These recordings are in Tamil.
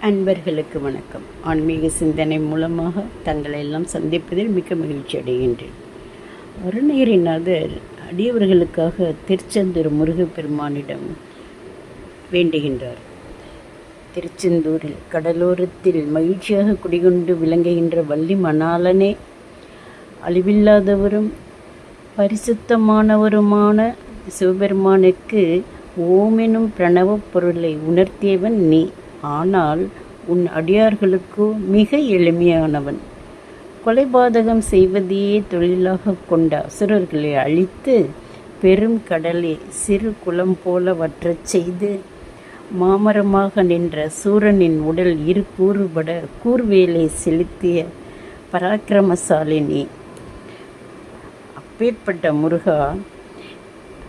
அன்பர்களுக்கு வணக்கம். ஆன்மீக சிந்தனை மூலமாக தங்களை எல்லாம் சந்திப்பதில் மிக்க மகிழ்ச்சி அடைகின்றேன். அருணகிரிநாதர் அடியவர்களுக்காக திருச்செந்தூர் முருகப்பெருமானிடம் வேண்டுகின்றார். திருச்செந்தூரில் கடலோரத்தில் மகிழ்ச்சியாக குடிகொண்டு விளங்குகின்ற வள்ளி மணாளனே அழிவில்லாதவரும் பரிசுத்தமானவருமான சிவபெருமானுக்கு ஓமெனும் பிரணவப் பொருளை உணர்த்தியவன் நீ. ஆனால் உன் அடியார்களுக்கோ மிக எளிமையானவன். கொலைபாதகம் செய்வதையே தொழிலாக கொண்ட அசுரர்களை அழித்து பெரும் கடலை சிறு குளம் போல வற்றச் செய்து மாமரமாக நின்ற சூரனின் உடல் இரு கூறுபட கூர்வேலை செலுத்திய பராக்கிரமசாலினி அப்பேற்பட்ட முருகா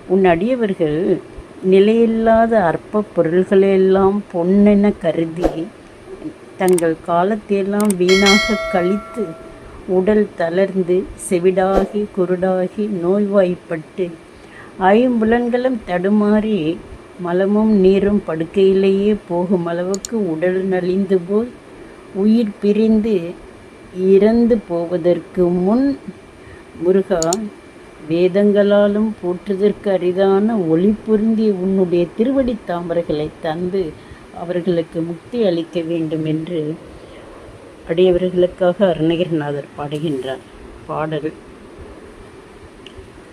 உன் அடியவர்கள் நிலையில்லாத அற்ப பொருள்களையெல்லாம் பொன்னென கருதி தங்கள் காலத்தையெல்லாம் வீணாக கழித்து உடல் தளர்ந்து செவிடாகி குருடாகி நோய்வாய்ப்பட்டு ஐம்புலன்களும் தடுமாறி மலமும் நீரும் படுக்கையிலேயே போகும் அளவுக்கு உடல் நலிந்து போய் உயிர் பிரிந்து இறந்து போவதற்கு முன் முருகா வேதங்களாலும் போற்றுதற்கு அரிதான ஒளி பொருந்திய உன்னுடைய திருவடி தாமரைகளை தந்து அவர்களுக்கு முக்தி அளிக்க வேண்டும் என்று அடியவர்களுக்காக அருணகிரிநாதர் பாடுகின்றார். பாடல்.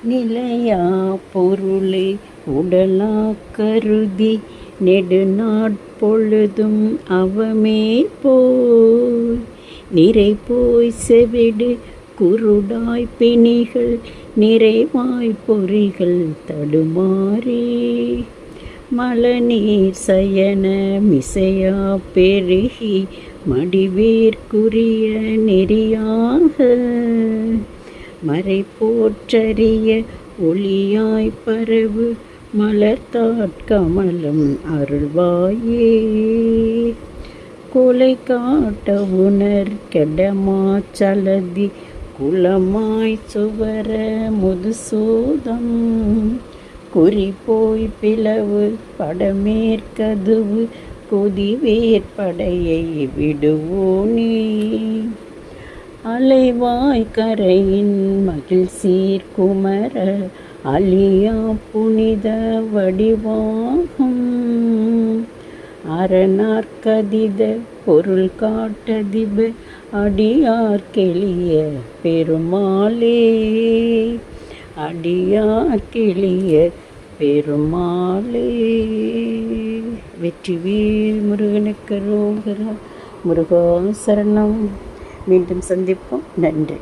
நிலையா பொருளை உடலா கருதி நெடுநாட்பொழுதும் அவமே போய் நிறை போய் செவிடு குருடாய் பிணிகள் நிறைவாய் பொறிகள் தடுமாறி. மலநீர் சயன மிசையா பெருகி மடிவேற்குரிய நெறியாக. மறை போற்றறிய ஒளியாய் பரவு மலர்த்தாட்கமலம் அருள்வாயே. கொலை காட்ட உணர் கெடமாச்சலதி குலமாய் சுவர முதுசூதம். குறிப்போய் பிளவு படமேற்கதுவு கொதிவேற்படையை விடுவோனே அலைவாய் கரையின் மகிழ் சீர்குமர அலியா புனித வடிவாகும். அரணார்கதித பொருள் காட்டதிப அடியார் கெளிய பெருமாளே. அடியார் கெளிய பெருமாளே. வெற்றிவேல் முருகனுக்கு ரோகரா. முருகா சரணம். மீண்டும் சந்திப்போம். நன்றி.